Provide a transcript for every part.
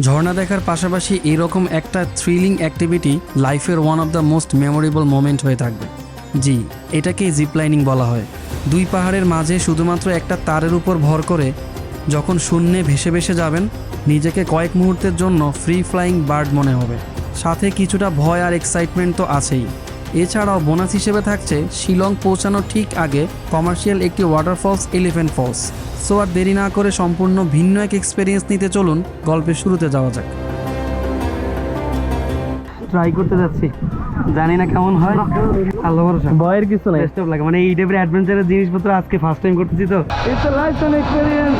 ঝর্ণা দেখার পাশাপাশি এরকম একটা থ্রিলিং অ্যাক্টিভিটি লাইফের one of the most memorable moment হয়ে থাকবে। জি, এটাকে জিপলাইনিং বলা হয়। দুই পাহাড়ের মাঝে শুধুমাত্র একটা তারের উপর ভর করে যখন শূন্যে ভেসে ভেসে যাবেন, নিজেকে কয়েক মুহূর্তের জন্য ফ্রি ফ্লাইং বার্ড মনে হবে। সাথে কিছুটা ভয় আর এক্সাইটমেন্ট তো আছেই। এছাড়াও বোনাস হিসেবে থাকছে শিলং পৌঁছানোর ঠিক আগে কমার্শিয়াল একটি ওয়াটারফলস এলিফেন্ট ফলস সো আর দেরি না করে সম্পূর্ণ ভিন্ন এক এক্সপিরিয়েন্স নিতে চলুন গল্পের শুরুতে যাওয়া যাক। ট্রাই করতে যাচ্ছি। জানি না কেমন হয়। আল্লাহ ভরসা। ভয়ের কিছু নাই। বেস্ট লাগে মানে এই টাইপের অ্যাডভেঞ্চারের জিনিসপত্র আজকে ফার্স্ট টাইম করতেছি তো। It's a lifetime experience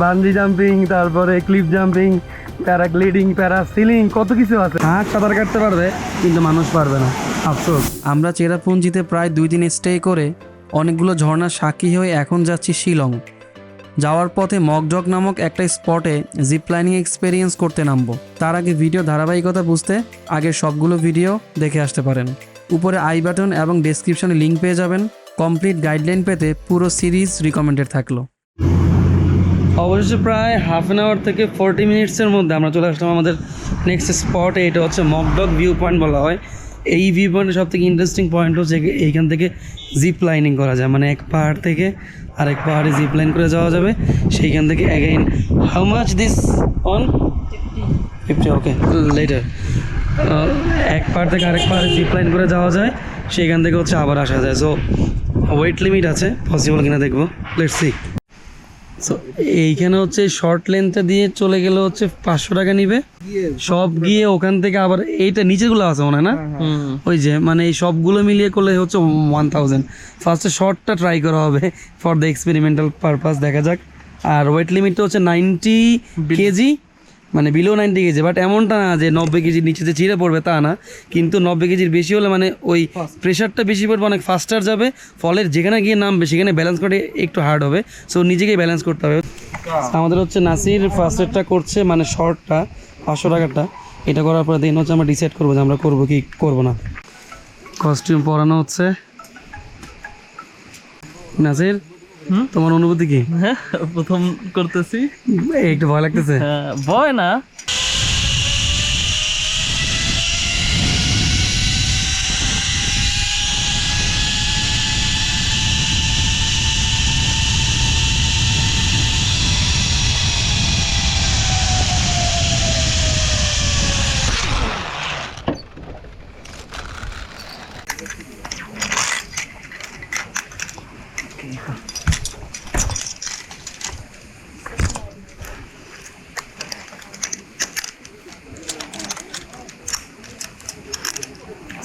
bungee jumping তারপরে ক্লিপ জাম্পিং প্যারাগ্লাইডিং প্যারাসিলিং কত কিছু আছে। হাঁস সাঁতার কাটতে পারবে, কিন্তু মানুষ পারবে না। আফসোস। আমরা চেরাপুঞ্জিতে প্রায় দুই দিন স্টে করে অনেকগুলো ঝর্ণার সাক্ষী হয়ে এখন যাচ্ছি শিলং। যাওয়ার পথে মকজক নামক একটা স্পটে জিপলাইনিং এক্সপেরিয়েন্স করতে নামবো। তার আগে ভিডিও ধারাবাহিকতা বুঝতে আগের সবগুলো ভিডিও দেখে আসতে পারেন। উপরে আই বাটন এবং ডেসক্রিপশনে লিঙ্ক পেয়ে যাবেন। কমপ্লিট গাইডলাইন পেতে পুরো সিরিজ রিকমেন্ডেড থাকল। অবশেষে প্রায় হাফ অ্যান আওয়ার থেকে ফোরটি মিনিটসের মধ্যে আমরা চলে আসলাম আমাদের নেক্সট স্পটে এটা হচ্ছে মকডক ভিউ পয়েন্ট বলা হয়। এই ভিউ পয়েন্টের সব থেকে ইন্টারেস্টিং পয়েন্ট হচ্ছে এইখান থেকে জিপ লাইনিং করা যায় মানে এক পাহাড় থেকে আরেক পাহাড়ে জিপ লাইন করে যাওয়া যাবে। সেইখান থেকে again how much this on fifty okay later এক পাহাড় থেকে আরেক পাহাড়ে জিপ লাইন করে যাওয়া যায়, সেইখান থেকে হচ্ছে আবার আসা যায়। সো ওয়েট লিমিট আছে পসিবল কিনা দেখব। লেটস সি সো এইখানে হচ্ছে শর্ট লেন্থটা দিয়ে চলে গেলে হচ্ছে পাঁচশো টাকা নিবে। সব গিয়ে ওখান থেকে আবার এইটা নিচেগুলো আছে মনে হয় না? ওই যে মানে এই সবগুলো মিলিয়ে করলে হচ্ছে ওয়ান থাউজেন্ড ফার্স্টে শর্টটা ট্রাই করা হবে ফর দ্য এক্সপেরিমেন্টাল পারপাস দেখা যাক। আর ওয়েট লিমিটটা হচ্ছে নাইনটি কেজি মানে বিলো নাইনটি কেজি বাট এমনটা না যে নব্বই কেজির নিচে যে চিড়ে পড়বে তা না। কিন্তু নব্বই কেজির বেশি হলে মানে ওই প্রেশারটা বেশি পড়বে অনেক ফাস্টার যাবে। ফলের যেখানে গিয়ে নামবে সেখানে ব্যালেন্স করে একটু হার্ড হবে। সো নিজেকেই ব্যালেন্স করতে হবে। আমাদের হচ্ছে নাসির ফার্স্টেরটা করছে মানে শর্টটা পাঁচশো টাকারটা। এটা করার পরে দিন হচ্ছে আমরা ডিসাইড করব যে আমরা করব কি করব না। কস্টিউম পরানো হচ্ছে। নাসির? তোমার অনুভূতি কি? হ্যাঁ প্রথম করতেছি। একটু ভয় লাগতেছে। হ্যাঁ, ভয় না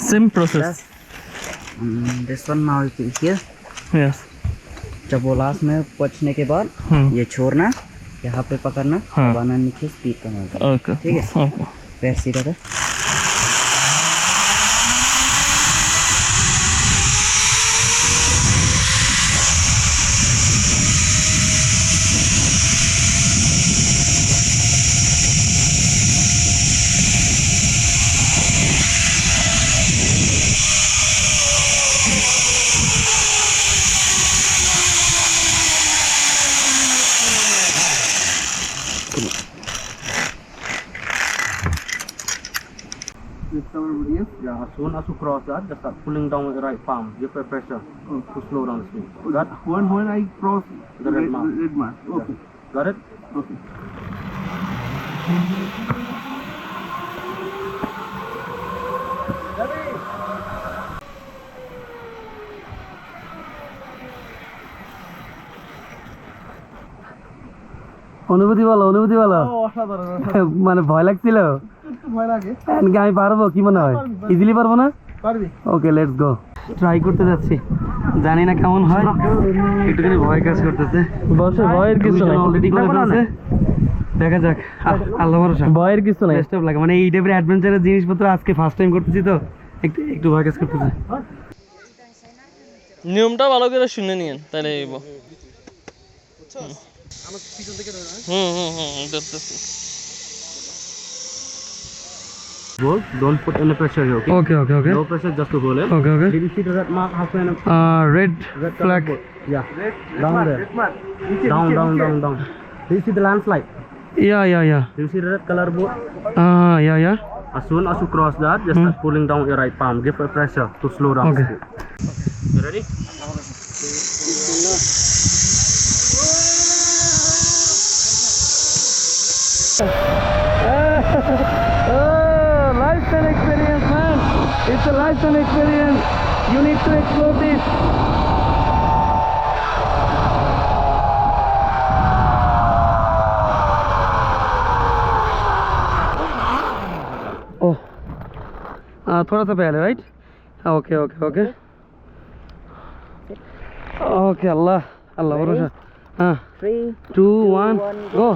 Same process. Yes. Mm, this one now is here. Yes. जब वो लास्ट में पचने के बाद हाँ। ये छोड़ना यहाँ पे पकड़ना हाँ. बनाने की स्पीड कमाना ठीक है वैसे ही Yeah, as soon as you cross that, just start pulling down with the right palm. Give it pressure to slow down the speed. Got When when I cross the red mark. red mark. Okay. Got it? Okay. অনুভূতি বলো অনুভূতি বলো। মানে ভয় লাগছিল? একটু ভয় লাগে। কি আমি পারব? কি মনে হয়? ইজিলি পারব। না? ওকে লেটস গো ট্রাই করতে যাচ্ছি। জানি না কেমন হয়। একটুখানি ভয় কাজ করতেছে। বসে ভয়ের কিছু নাই। অলরেডি করে ফেলছে। দেখা যাক। আল্লাহ ভরসা। ভয়ের কিছু নাই। অফ লাগে মানে এই টাইপের অ্যাডভেঞ্চারের জিনিসপত্র আজকে ফার্স্ট টাইম করতেছি তো। একটু একটু ভয় কাজ করতেছে। নিয়মটা ভালো করে শুনে নিয়েন তাহলে এইব হুম হুম হুম দেখতেছি Hold, don't put any pressure here, okay? Okay, okay, okay. No pressure, just to hold it. Okay, okay. Did you see the red mark halfway? in a- Uh, red flag. Yeah. down there. Down, down, down, down. Do you see the landslide? Yeah, yeah, yeah. Do you see the red color board? Ah, yeah, yeah. As soon as you cross that, just start pulling down your right palm. Give a pressure to slow down. Okay. speed. You ready? It's a lifetime experience. You need to explore this. Oh, uh, थोड़ा सा पहले right okay okay okay okay अल्लाह अल्लाह भरोसा हाँ Three, to one go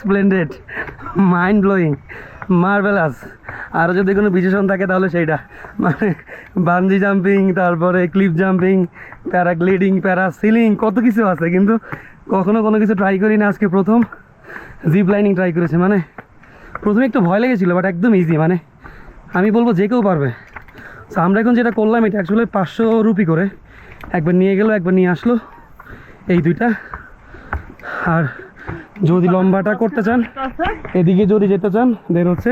এক্সপ্লেন্ডেড mind blowing marvellous আরও যদি কোনো বিশেষণ থাকে তাহলে সেইটা। মানে বানজি জাম্পিং তারপরে clip jumping paragliding parasailing কত কিছু আছে। কিন্তু কখনো কোনো কিছু ট্রাই করি না আজকে প্রথম। জিপ লাইনিং ট্রাই করেছে। মানে প্রথমে একটু ভয় লেগেছিলো বাট একদম ইজি মানে আমি বলব যে কেউ পারবে। তো আমরা এখন যেটা করলাম, এটা অ্যাকচুয়ালি পাঁচশো রুপি করে। একবার নিয়ে গেলো, একবার নিয়ে আসলো। এই দুইটা। আর যদি লম্বাটা করতে চান এদিকে যদি যেতে চান দের হচ্ছে।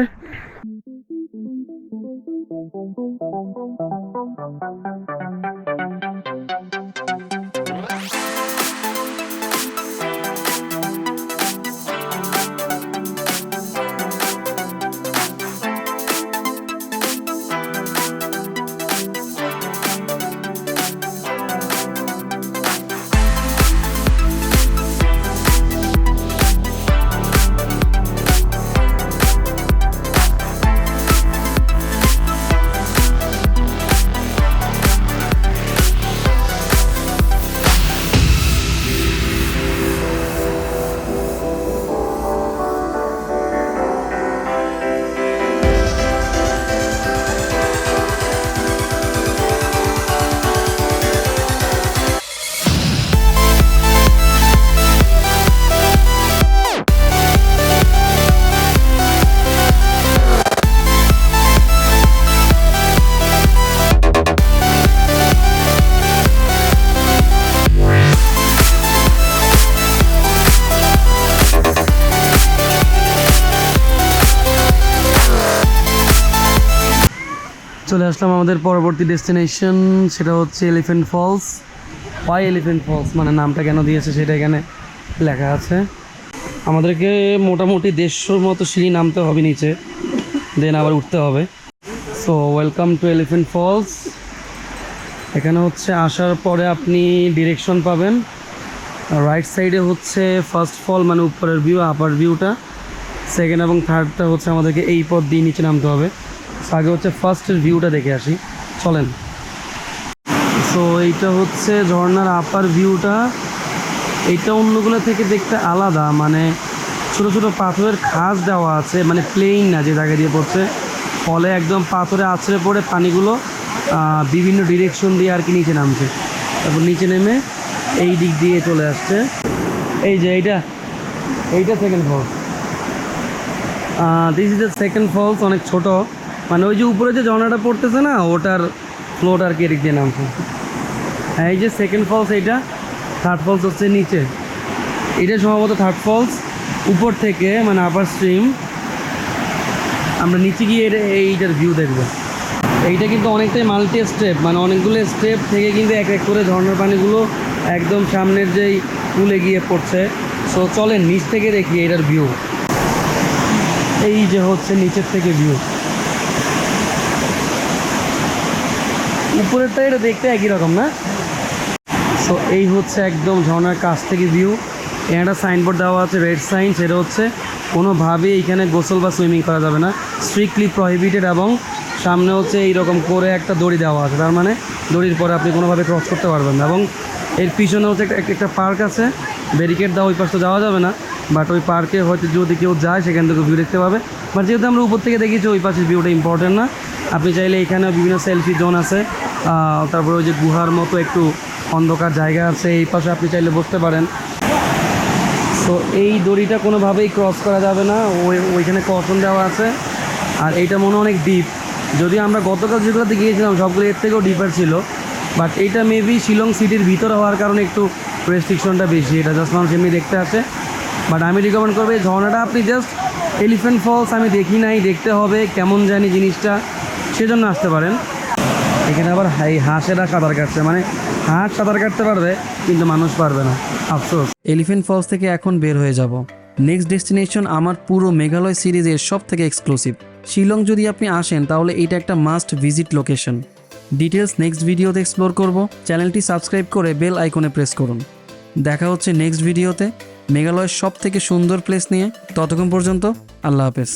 চলে আসলাম আমাদের পরবর্তী ডেস্টিনেশন সেটা হচ্ছে Elephant Falls why Elephant Falls মানে নামটা কেন দিয়েছে সেটা এখানে লেখা আছে। আমাদেরকে মোটামুটি দেড়শোর মতো সিঁড়ি নামতে হবে নিচে দেন আবার উঠতে হবে। So welcome to Elephant Falls এখানে হচ্ছে আসার পরে আপনি ডিরেকশন পাবেন। রাইট সাইডে হচ্ছে ফার্স্ট ফল মানে উপরের ভিউ আপার ভিউটা সেকেন্ড এবং থার্ডটা হচ্ছে আমাদেরকে এই পথ দিয়ে নিচে নামতে হবে। আগে হচ্ছে ফার্স্টের ভিউটা দেখে আসি। চলেন। সো এইটা হচ্ছে ঝর্নার আপার ভিউটা এইটা অন্যগুলো থেকে দেখতে আলাদা মানে ছোট ছোট পাথরের খাস দেওয়া আছে মানে প্লেইন না যে জায়গা দিয়ে পড়ছে। ফলে একদম পাথরে আছড়ে পড়ে পানিগুলো বিভিন্ন ডিরেকশন দিয়ে আর কি নিচে নামছে। তারপর নিচে নেমে এই দিক দিয়ে চলে আসছে। এই যে এইটা এইটা second falls this is the second falls অনেক ছোট। মানে ওই যে উপরে যে ঝর্ণাটা পড়তেছে না, ওটার ফ্লোট আর কি এদিক দিয়ে নামছে। হ্যাঁ এই যে সেকেন্ড ফলস এইটা থার্ড ফলস হচ্ছে নিচে। এটা সম্ভবত থার্ড ফলস উপর থেকে মানে আপার স্ট্রিম আমরা নিচে গিয়ে এইটার ভিউ দেখব। এইটা কিন্তু অনেকটাই মাল্টি স্টেপ মানে অনেকগুলো স্টেপ থেকে কিন্তু এক এক করে ঝর্ণার পানিগুলো একদম সামনের যেই পুলে গিয়ে পড়ছে। সো চলেন নিচ থেকে দেখি এটার ভিউ এই যে হচ্ছে নিচের থেকে ভিউ উপরেরটা এটা দেখতে একই রকম না? সো এই হচ্ছে একদম ঝর্ণার কাছ থেকে ভিউ এখানে একটা সাইনবোর্ড দেওয়া আছে রেড সাইন সেটা হচ্ছে কোনোভাবেই এখানে গোসল বা সুইমিং করা যাবে না। স্ট্রিক্টলি প্রহিবিটেড এবং সামনে হচ্ছে এইরকম করে একটা দড়ি দেওয়া আছে। তার মানে দড়ির পরে আপনি কোনোভাবে ক্রস করতে পারবেন না। এবং এর পিছনে হচ্ছে একটা একটা পার্ক আছে। ব্যারিকেড দেওয়া, ওই পাশে তো যাওয়া যাবে না। বাট ওই পার্কে হয়তো যদি কেউ যায়, সেখান থেকে ভিউ দেখতে পাবে। বাট যেহেতু আমরা উপর থেকে দেখেছি ওই পাশের ভিউটা ইম্পর্টেন্ট না। আপনি চাইলে এখানে বিভিন্ন সেলফি জোন আছে। তারপরে ওই যে গুহার মতো একটু অন্ধকার জায়গা আছে, এই পাশে আপনি চাইলে বসতে পারেন। তো এই দড়িটা কোনোভাবেই ক্রস করা যাবে না, ওই, ওইখানে কটন দেওয়া আছে। আর এইটা মনে অনেক ডিপ যদি আমরা গতকাল যেগুলোতে গিয়েছিলাম, সবগুলো এর থেকেও ডিপার ছিল। বাট এইটা মেবি শিলং সিটির ভিতরে হওয়ার কারণে একটু রেস্ট্রিকশনটা বেশি। এটা জাস্ট মানুষ এমনি দেখতে আছে বাট আমি রিকমেন্ড করব, এই ঝর্ণাটা আপনি জাস্ট এলিফ্যান্ট ফলস আমি দেখি নাই, দেখতে হবে কেমন জানি জিনিসটা। সেজন্য আসতে পারেন। এখানে আবার হাই হাঁসেরা সাঁতার কাটছে। মানে হাঁস সাঁতার কাটতে পারবে, কিন্তু মানুষ পারবে না। আফসোস। এলিফেন্ট ফলস থেকে এখন বের হয়ে যাব। নেক্সট ডেস্টিনেশন আমার পুরো মেঘালয় সিরিজের সব থেকে এক্সক্লুসিভ শিলং যদি আপনি আসেন, তাহলে এটা একটা must visit location details next ভিডিওতে এক্সপ্লোর করব। চ্যানেলটি সাবস্ক্রাইব করে বেল আইকনে প্রেস করুন। দেখা হচ্ছে নেক্সট ভিডিওতে মেঘালয়ের সব থেকে সুন্দর প্লেস নিয়ে। ততক্ষণ পর্যন্ত আল্লাহ হাফেজ।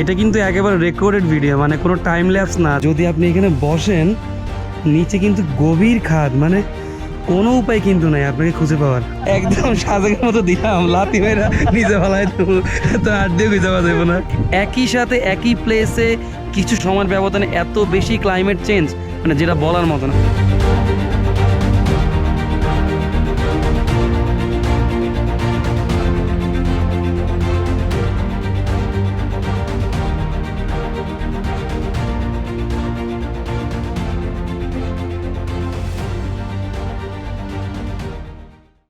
এটা কিন্তু একেবারে রেকর্ডেড ভিডিও মানে কোনো টাইম ল্যাপস না। যদি আপনি এখানে বসেন, নিচে কিন্তু গভীর খাদ মানে কোনো উপায় কিন্তু নাই আপনাকে খুঁজে পাওয়ার। একদম সাজাকের মতো দিলাম, লাতি মেয়েরা নিজে ফেলায় দেবো, তো আর দিয়ে খুঁজে পাওয়া যাবে না। একই সাথে একই প্লেসে কিছু সময়ের ব্যবধানে এত বেশি ক্লাইমেট চেঞ্জ মানে যেটা বলার মতো না।